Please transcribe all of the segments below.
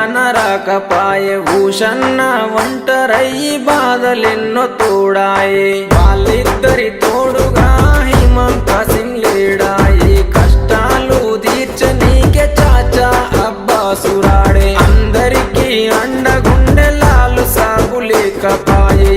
భీమమ్మకు ఆశన్న భూషన్న ఒంటరయ్యి బాధలెన్నో తోడాయే. వాళ్ళిద్దరి తోడుగా హిమంత సింగ్ లేడాయి కష్టాలు తీర్చనీకే చాచా అబ్బాసురాడే అందరికీ అండగుండెలాలు సాగులేకపాయే.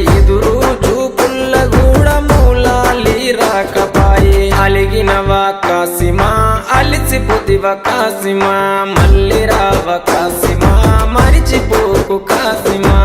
అలిసిపోతివ కాసిమా మళ్ళీ రావ కాసిమా మరిచిపోకు కాసిమా.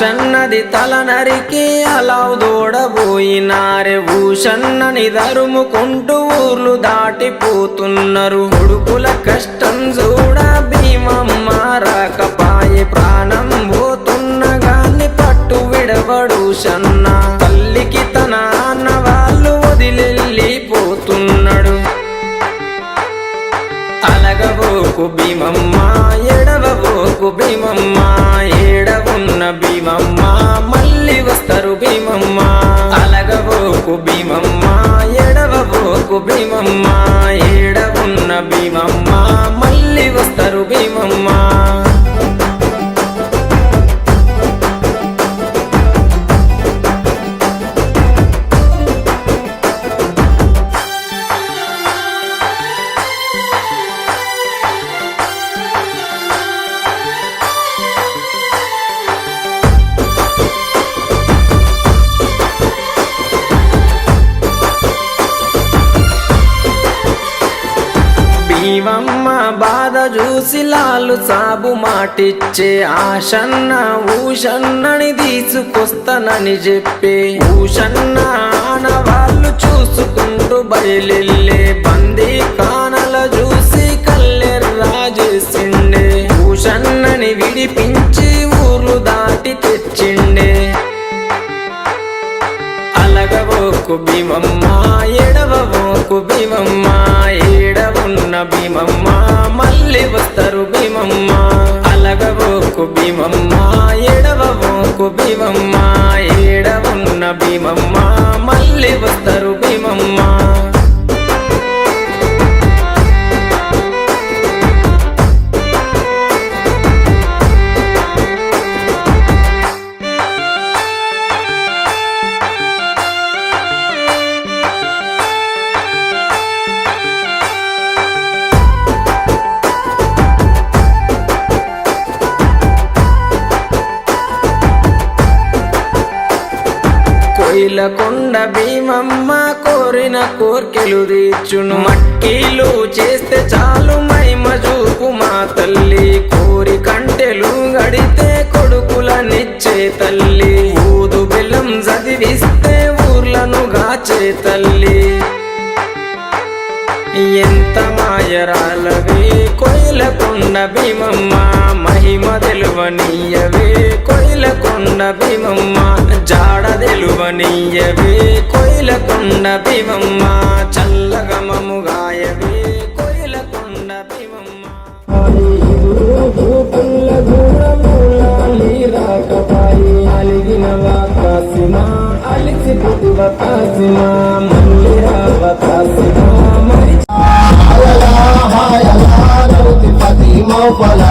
సన్నది తల నరికి అలావు దూడబోయినారే. భూషన్నని దరుముకుంటూ ఊర్లు దాటిపోతున్నారు. కొడుకుల కష్టం చూడ భీమమ్మ రాకపాయే ప్రాణం పోతున్న గాన్ని పట్టు విడవడు షన్న మళ్ళీ వస్తారు భీమమ్మ. అలగబోకు భీమమ్మ ఎడవబోకు భీమమ్మ ఏడవున్న భీమమ్మ మళ్ళీ వస్తారు భీమమ్మ. అమ్మ బాధ చూసి లాలు సాబు మాటిచ్చే ఆశన్న ఊషన్నని తీసుకొస్తానని చెప్పే ఊషన్న ఆనవాళ్ళు చూసుకుంటూ బయలెళ్ళే బందీ కానల చూసి కల్లెర్రా చేసిండే. ఊషన్నని విడిపించి ఊర్లు దాటి తెచ్చిండే. అలగబోకు భీమమ్మ ఎడవబోకు భీమమ్మ ఏడవున్న భీమమ్మ. అలగబోకు భీమమ్మ ఎడవబోకు భీమమ్మ ఏడవున్న భీమమ్మ మళ్ళీ వస్తారు. కోయిల కొండ భీమమ్మ కోరిన కోర్కెలు తీర్చును. మట్కీలు చేస్తే చాలు మైమ చూపు మా తల్లి. కోరి కంటెలు గడితే కొడుకులనిచ్చే తల్లి. ఊదు బెల్లం చదివిస్తే ఊర్లను గాచే తల్లి. ఎంత మాయరాలవే కోయిల కొండ భీమమ్మ. మహిమ తెలువనీయవే కొండ భీమమ్మ జాడ తెలువనీయవే కొయిలకొండ భీమమ్మ చల్లగమముగాయవే కొయిలకొండ భీమమ్మ అలిగిన వాసిమా అలిసి పుట్టువ కాసిమా మళ్ళీ రావ కాసిమా మరి హాయలా హాయలా రౌతి పతి మౌపలా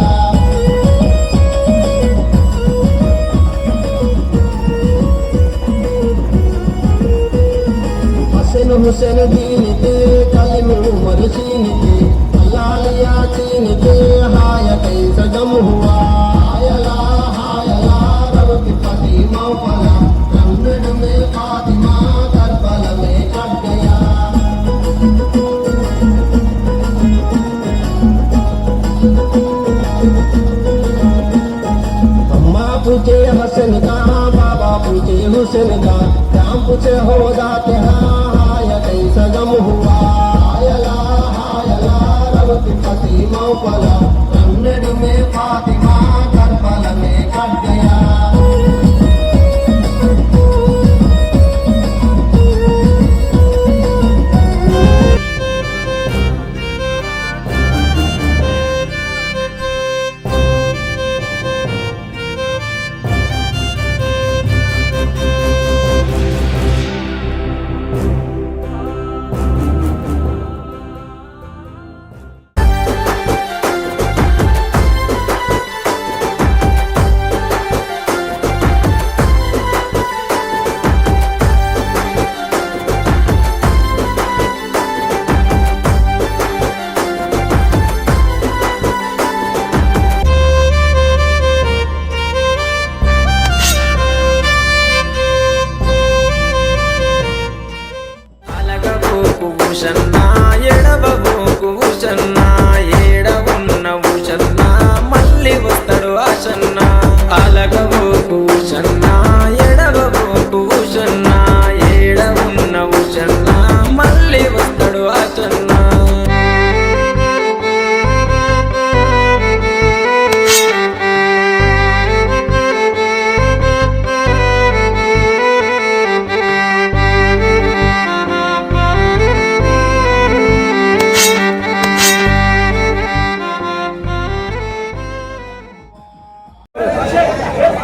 हसन हुसैन दीन के कलम उमर लाल यासीन के हाय कैसा गम हुआ हायला हायला रब की पूछे हसन का, बाबा पूछे हुसैन का, राम पूछे हो जाते భూషన్న